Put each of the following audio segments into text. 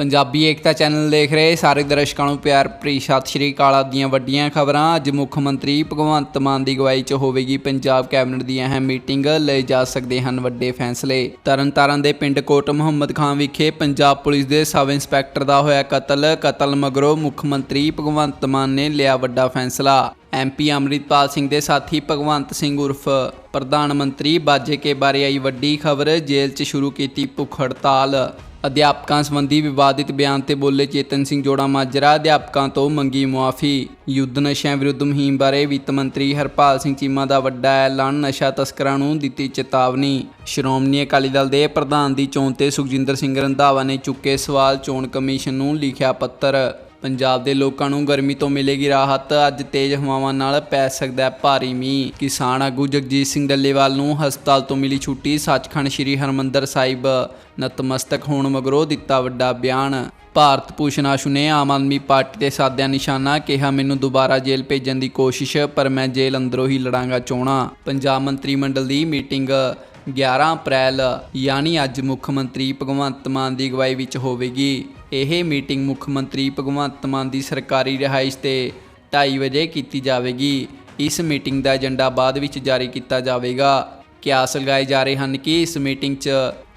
ਪੰਜਾਬੀ ਏਕਤਾ channel ਦੇਖ ਰਹੇ ਸਾਰੇ ਦਰਸ਼ਕਾਂ ਨੂੰ ਪਿਆਰ, ਭਰੀ ਸਤਿ ਸ਼੍ਰੀ ਅਕਾਲ ਦੀਆਂ ਵੱਡੀਆਂ ਖਬਰਾਂ। ਅੱਜ ਮੁੱਖ ਮੰਤਰੀ ਭਗਵੰਤ ਮਾਨ ਦੀ ਅਗਵਾਈ 'ਚ ਹੋਵੇਗੀ ਪੰਜਾਬ ਕੈਬਨਿਟ ਦੀ ਅਹਿਮ ਮੀਟਿੰਗ, ਲਏ ਜਾ ਸਕਦੇ ਹਨ ਵੱਡੇ ਫੈਸਲੇ। ਤਰਨਤਾਰਨ ਦੇ ਪਿੰਡ ਕੋਟ ਮੁਹੰਮਦ ਖਾਨ ਵਿਖੇ ਪੰਜਾਬ ਪੁਲਿਸ ਦੇ ਸਬ ਇੰਸਪੈਕਟਰ ਦਾ ਹੋਇਆ ਕਤਲ। ਕਤਲ ਮਗਰੋਂ ਮੁੱਖ ਮੰਤਰੀ ਭਗਵੰਤ ਮਾਨ ਨੇ ਲਿਆ ਵੱਡਾ ਫੈਸਲਾ। ਐਮਪੀ ਅੰਮ੍ਰਿਤਪਾਲ ਸਿੰਘ ਦੇ ਸਾਥੀ ਭਗਵੰਤ ਸਿੰਘ ਉਰਫ ਪ੍ਰਧਾਨ ਮੰਤਰੀ ਬਾਜੇਕੇ ਬਾਰੇ ਆਈ ਵੱਡੀ ਖਬਰ, ਜੇਲ੍ਹ 'ਚ ਸ਼ੁਰੂ ਕੀਤੀ ਭੁੱਖ ਹੜਤਾਲ। ਅਧਿਆਪਕਾਂ ਸੰਬੰਧੀ ਵਿਵਾਦਿਤ ਬਿਆਨ ਤੇ ਬੋਲੇ ਚੇਤਨ ਸਿੰਘ ਜੋੜਾ ਮਾਜਰਾ, ਅਧਿਆਪਕਾਂ ਤੋਂ ਮੰਗੀ ਮੁਆਫੀ। ਯੁੱਧ ਨਸ਼ਿਆਂ ਵਿਰੁੱਧ ਮੁਹਿੰਮ ਬਾਰੇ ਵਿੱਤ ਮੰਤਰੀ ਹਰਪਾਲ ਸਿੰਘ ਚੀਮਾ ਦਾ ਵੱਡਾ ਐਲਾਨ, ਨਸ਼ਾ ਤਸਕਰਾਂ ਨੂੰ ਦਿੱਤੀ ਚੇਤਾਵਨੀ। ਸ਼੍ਰੋਮਣੀ ਅਕਾਲੀ ਦਲ ਦੇ ਪ੍ਰਧਾਨ ਦੀ ਚੋਣ ਤੇ ਸੁਖਜਿੰਦਰ ਸਿੰਘ ਰੰਧਾਵਾ ਨੇ ਚੁੱਕੇ ਸਵਾਲ ਚੋਣ ਕਮਿਸ਼ਨ ਨੂੰ ਲਿਖਿਆ ਪੱਤਰ। ਪੰਜਾਬ ਦੇ ਲੋਕਾਂ ਨੂੰ ਗਰਮੀ ਤੋਂ ਮਿਲੇਗੀ ਰਾਹਤ। ਅੱਜ ਤੇਜ਼ ਹਵਾਵਾਂ ਨਾਲ ਪੈ ਸਕਦਾ ਹੈ ਭਾਰੀ ਮੀਂਹ। ਕਿਸਾਨ ਆਗੂ ਜਗਜੀਤ ਸਿੰਘ ਡੱਲੇਵਾਲ ਨੂੰ ਹਸਪਤਾਲ ਤੋਂ ਮਿਲੀ ਛੁੱਟੀ, ਸੱਚਖੰਡ ਸ੍ਰੀ ਹਰਮੰਦਰ ਸਾਹਿਬ। ਨਤਮਸਤਕ ਹੋਣ ਮਗਰੋਂ ਦਿੱਤਾ ਵੱਡਾ ਬਿਆਨ। ਭਾਰਤ ਭੂਸ਼ਣ ਆਸ਼ੂ ਨੇ ਆਮ ਆਦਮੀ ਪਾਰਟੀ ਦੇ ਸਾਧਿਆ ਨਿਸ਼ਾਨਾ ਕਿਹਾ, ਮੈਨੂੰ ਦੁਬਾਰਾ ਜੇਲ੍ਹ ਭੇਜਣ ਦੀ ਕੋਸ਼ਿਸ਼, ਪਰ ਮੈਂ ਜੇਲ੍ਹ ਅੰਦਰੋਂ ਹੀ ਲੜਾਂਗਾ ਚੋਣਾਂ। ਪੰਜਾਬ ਮੰਤਰੀ ਮੰਡਲ ਦੀ ਮੀਟਿੰਗ 11 ਅਪ੍ਰੈਲ, ਯਾਨੀ ਅੱਜ ਮੁੱਖ ਮੰਤਰੀ ਭਗਵੰਤ ਮਾਨ ਦੀ ਅਗਵਾਈ ਵਿੱਚ ਹੋਵੇਗੀ। ਇਹ ਮੀਟਿੰਗ ਮੁੱਖ ਮੰਤਰੀ ਭਗਵੰਤ ਮਾਨ ਦੀ ਸਰਕਾਰੀ ਰਿਹਾਇਸ਼ ਤੇ 2:30 ਵਜੇ ਕੀਤੀ ਜਾਵੇਗੀ। ਇਸ ਮੀਟਿੰਗ ਦਾ ਏਜੰਡਾ ਬਾਅਦ ਵਿੱਚ ਜਾਰੀ ਕੀਤਾ ਜਾਵੇਗਾ। ਕਿਆਸ ਲਗਾਏ ਜਾ ਰਹੇ ਹਨ ਕਿ ਇਸ ਮੀਟਿੰਗ 'ਚ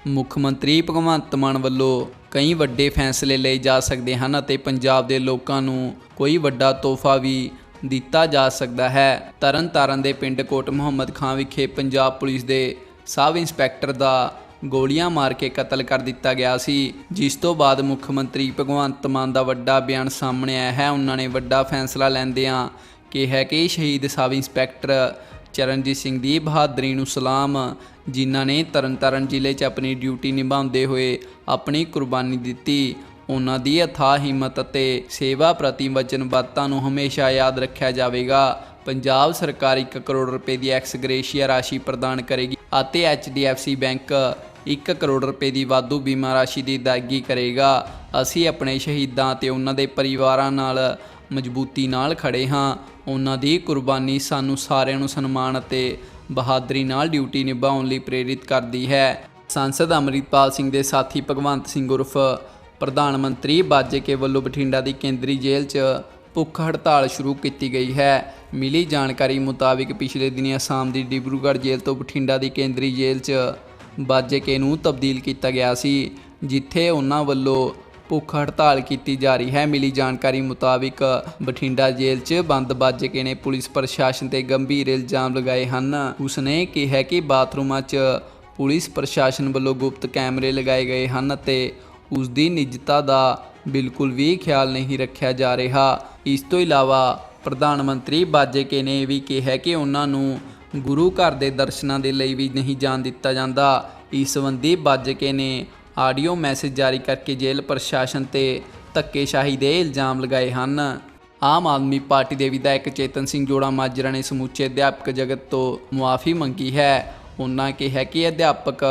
ਮੁੱਖ ਮੰਤਰੀ ਭਗਵੰਤ ਮਾਨ ਵੱਲੋਂ ਕਈ ਵੱਡੇ ਫੈਸਲੇ ਲਏ ਜਾ ਸਕਦੇ ਹਨ ਅਤੇ ਪੰਜਾਬ ਦੇ ਲੋਕਾਂ ਨੂੰ ਕੋਈ ਵੱਡਾ ਤੋਹਫਾ ਵੀ ਦਿੱਤਾ ਜਾ ਸਕਦਾ ਹੈ। ਤਰਨਤਾਰਨ ਦੇ ਪਿੰਡ ਕੋਟ ਮੁਹੰਮਦ ਖਾਨ ਵਿਖੇ ਪੰਜਾਬ ਪੁਲਿਸ ਦੇ ਸਬ ਇੰਸਪੈਕਟਰ ਦਾ ਗੋਲੀਆਂ ਮਾਰ ਕੇ ਕਤਲ ਕਰ ਦਿੱਤਾ ਗਿਆ ਸੀ। ਜਿਸ ਤੋਂ ਬਾਅਦ ਮੁੱਖ ਮੰਤਰੀ ਭਗਵੰਤ ਮਾਨ ਦਾ ਵੱਡਾ ਬਿਆਨ ਸਾਹਮਣੇ ਆਇਆ ਹੈ। ਉਹਨਾਂ ਨੇ ਵੱਡਾ ਫੈਸਲਾ ਲੈਂਦਿਆਂ ਕਿਹਾ ਕਿ ਸ਼ਹੀਦ ਸਬ ਇੰਸਪੈਕਟਰ ਚਰਨਜੀਤ ਸਿੰਘ ਦੀ ਬਹਾਦਰੀ ਨੂੰ ਸਲਾਮ, ਜਿਨ੍ਹਾਂ ਨੇ ਤਰਨਤਾਰਨ ਜ਼ਿਲ੍ਹੇ 'ਚ ਆਪਣੀ ਡਿਊਟੀ ਨਿਭਾਉਂਦੇ ਹੋਏ ਆਪਣੀ ਕੁਰਬਾਨੀ ਦਿੱਤੀ। ਉਹਨਾਂ ਦੀ ਅਥਾਹ ਹਿੰਮਤ ਅਤੇ ਸੇਵਾ ਪ੍ਰਤੀ ਵਚਨਬੱਧਤਾ ਨੂੰ ਹਮੇਸ਼ਾ ਯਾਦ ਰੱਖਿਆ ਜਾਵੇਗਾ। ਪੰਜਾਬ ਸਰਕਾਰ 1 ਕਰੋੜ ਰੁਪਏ ਦੀ ਐਕਸ ਗ੍ਰੇਸ਼ੀਆ ਰਾਸ਼ੀ ਪ੍ਰਦਾਨ ਕਰੇਗੀ ਅਤੇ HDFC ਬੈਂਕ 1 ਕਰੋੜ ਰੁਪਏ ਦੀ ਵਾਧੂ ਬੀਮਾ ਰਾਸ਼ੀ ਦੀ ਅਦਾਇਗੀ ਕਰੇਗਾ। ਅਸੀਂ ਆਪਣੇ ਸ਼ਹੀਦਾਂ ਤੇ ਉਹਨਾਂ ਦੇ ਪਰਿਵਾਰਾਂ ਨਾਲ ਮਜ਼ਬੂਤੀ ਨਾਲ ਖੜੇ ਹਾਂ। ਉਹਨਾਂ ਦੀ ਕੁਰਬਾਨੀ ਸਾਨੂੰ ਸਾਰਿਆਂ ਨੂੰ ਸਨਮਾਨ ਅਤੇ ਬਹਾਦਰੀ ਨਾਲ ਡਿਊਟੀ ਨਿਭਾਉਣ ਲਈ ਪ੍ਰੇਰਿਤ ਕਰਦੀ ਹੈ। ਸੰਸਦ ਅੰਮ੍ਰਿਤਪਾਲ ਸਿੰਘ ਦੇ ਸਾਥੀ ਭਗਵੰਤ ਸਿੰਘ ਉਰਫ ਪ੍ਰਧਾਨ ਮੰਤਰੀ ਬਾਜੇ ਕੇ ਵੱਲੋਂ ਬਠਿੰਡਾ ਦੀ ਕੇਂਦਰੀ ਜੇਲ੍ਹ 'ਚ ਭੁੱਖ ਹੜਤਾਲ ਸ਼ੁਰੂ ਕੀਤੀ ਗਈ ਹੈ। ਮਿਲੀ ਜਾਣਕਾਰੀ ਮੁਤਾਬਿਕ ਪਿਛਲੇ ਦਿਨੀ ਅਸਾਮ ਦੀ ਡਿਬਰੂਗੜ੍ਹ ਜੇਲ੍ਹ ਤੋਂ ਬਠਿੰਡਾ ਦੀ ਕੇਂਦਰੀ ਜੇਲ੍ਹ 'ਚ ਬਾਜੇਕੇ ਨੂੰ ਤਬਦੀਲ ਕੀਤਾ ਗਿਆ ਸੀ, ਜਿੱਥੇ ਉਹਨਾਂ ਵੱਲੋਂ ਭੁੱਖ ਹੜਤਾਲ ਕੀਤੀ ਜਾ ਰਹੀ ਹੈ। ਮਿਲੀ ਜਾਣਕਾਰੀ ਮੁਤਾਬਿਕ ਬਠਿੰਡਾ ਜੇਲ੍ਹ 'ਚ ਬੰਦ ਬਾਜੇਕੇ ਨੇ ਪੁਲਿਸ ਪ੍ਰਸ਼ਾਸਨ ਤੇ ਗੰਭੀਰ ਇਲਜ਼ਾਮ ਲਗਾਏ ਹਨ। ਉਸਨੇ ਕਿਹਾ ਕਿ ਬਾਥਰੂਮਾਂ 'ਚ ਪੁਲਿਸ ਪ੍ਰਸ਼ਾਸਨ ਵੱਲੋਂ ਗੁਪਤ ਕੈਮਰੇ ਲਗਾਏ ਗਏ ਹਨ ਅਤੇ ਉਸ ਦੀ ਨਿੱਜਤਾ ਦਾ ਬਿਲਕੁਲ ਵੀ ਖਿਆਲ ਨਹੀਂ ਰੱਖਿਆ ਜਾ ਰਿਹਾ। ਇਸ ਤੋਂ ਇਲਾਵਾ ਪ੍ਰਧਾਨ ਮੰਤਰੀ ਬਾਜੇਕੇ ਨੇ ਵੀ ਕਿਹਾ ਕਿ ਉਹਨਾਂ ਨੂੰ ਗੁਰੂ ਘਰ ਦੇ ਦਰਸ਼ਨਾਂ ਦੇ ਲਈ ਵੀ ਨਹੀਂ ਜਾਣ ਦਿੱਤਾ ਜਾਂਦਾ। ਇਸ ਸੰਬੰਧੀ ਬਾਜਕੇ ਨੇ ਆਡੀਓ ਮੈਸੇਜ ਜਾਰੀ ਕਰਕੇ ਜੇਲ੍ਹ ਪ੍ਰਸ਼ਾਸਨ ਤੇ ਧੱਕੇਸ਼ਾਹੀ ਦੇ ਇਲਜ਼ਾਮ ਲਗਾਏ ਹਨ। ਆਮ ਆਦਮੀ ਪਾਰਟੀ ਦੇ ਵਿਧਾਇਕ ਚੇਤਨ ਸਿੰਘ ਜੋੜਾ ਮਾਜਰਾ ਨੇ ਸਮੁੱਚੇ ਅਧਿਆਪਕ ਜਗਤ ਤੋਂ ਮੁਆਫੀ ਮੰਗੀ ਹੈ। ਉਹਨਾਂ ਕਿਹਾ ਕਿ ਅਧਿਆਪਕ